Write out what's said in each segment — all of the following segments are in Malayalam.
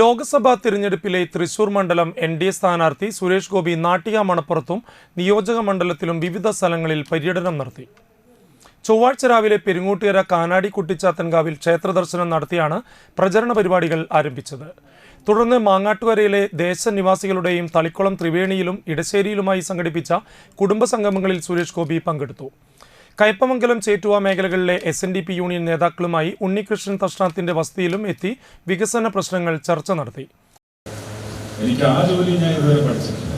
ലോക്സഭാ തിരഞ്ഞെടുപ്പിലെ തൃശൂർ മണ്ഡലം എൻ ഡി എ സ്ഥാനാർത്ഥി സുരേഷ് ഗോപി നാട്ടിക മണപ്പുറത്തും നിയോജക മണ്ഡലത്തിലും വിവിധ സ്ഥലങ്ങളിൽ പര്യടനം നടത്തി. ചൊവ്വാഴ്ച രാവിലെ പെരുങ്ങൂട്ടുകര കാനാടി കുട്ടിച്ചാത്തൻകാവിൽ ക്ഷേത്ര ദർശനം നടത്തിയാണ് പ്രചരണ പരിപാടികൾ ആരംഭിച്ചത്. തുടർന്ന് മാങ്ങാട്ടുകരയിലെ ദേശനിവാസികളുടെയും തളിക്കുളം ത്രിവേണിയിലും ഇടശ്ശേരിയിലുമായി സംഘടിപ്പിച്ച കുടുംബസംഗമങ്ങളിൽ സുരേഷ് ഗോപി പങ്കെടുത്തു. കയ്പമംഗലം ചേറ്റുവ മേഖലകളിലെ S N D P union നേതാക്കളുമായി ഉണ്ണികൃഷ്ണൻ തഷ്ണാത്തിന്റെ വസതിയിലും എത്തി വികസന പ്രശ്നങ്ങൾ ചർച്ച നടത്തി. എനിക്ക് ആ ജോലി ഞാൻ ഇതുവരെ പഠിച്ചിട്ടില്ല.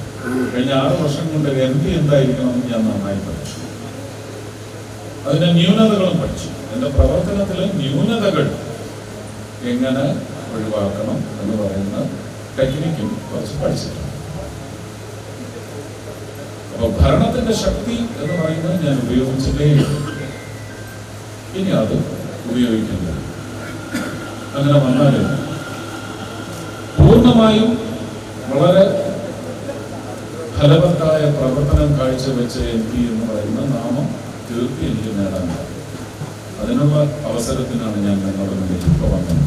കഴിഞ്ഞ ആറ് വർഷം കൊണ്ട് എം പി എന്തായിരിക്കണം ഞാൻ നന്നായി പഠിച്ചു. അതിന്റെ ന്യൂനതകളും പഠിച്ചു. എന്റെ പ്രവർത്തനത്തിലെ ന്യൂനതകൾ എങ്ങനെ ഒഴിവാക്കണം എന്ന് പറയുന്ന ടെക്നിക്കും കുറച്ച് പഠിച്ചിട്ടുണ്ട്. ഭരണത്തിന്റെ ശക്തി എന്ന് പറയുന്നത് ഞാൻ ഉപയോഗിച്ചിട്ടേ ഇല്ല. ഇനി അത് ഉപയോഗിക്കുന്നത് അങ്ങനെ വന്നാൽ പൂർണമായും വളരെ ഫലവത്തായ പ്രവർത്തനം കാഴ്ചവെച്ച എം പി എന്ന് പറയുന്ന നാമം തീർത്തി എനിക്ക് നേടാൻ അതിനുള്ള അവസരത്തിനാണ് ഞാൻ നിങ്ങളുടെ മുന്നിൽ ഇപ്പോൾ വന്നത്.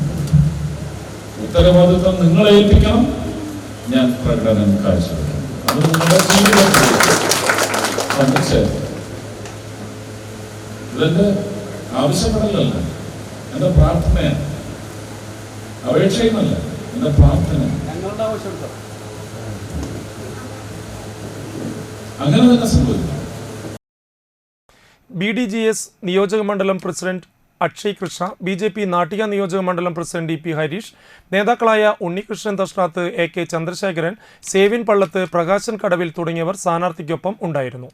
ഉത്തരവാദിത്വം നിങ്ങളെ ഏൽപ്പിക്കണം. ഞാൻ പ്രകടനം കാഴ്ചവെക്കണം അത് നിങ്ങളുടെ ജീവിതത്തിൽ സംരക്ഷിച്ചു ഇതെന്റെ ആവശ്യപ്പെടലല്ല. എന്റെ പ്രാർത്ഥനയാണ് അപേക്ഷയുമല്ല എന്റെ പ്രാർത്ഥന. അങ്ങനെ തന്നെ സംഭവിക്കും. ബി ഡി ജി എസ് നിയോജക മണ്ഡലം president Akshay Krishna B J P Nattika നിയോജക മണ്ഡലം പ്രസിഡന്റ് ഇ പി ഹരീഷ് നേതാക്കളായ ഉണ്ണികൃഷ്ണൻ തഷ്ണാത്ത് എ കെ ചന്ദ്രശേഖരൻ സേവിൻ പള്ളത്ത് പ്രകാശൻ കടവിൽ തുടങ്ങിയവർ സ്ഥാനാർത്ഥിക്കൊപ്പം ഉണ്ടായിരുന്നു.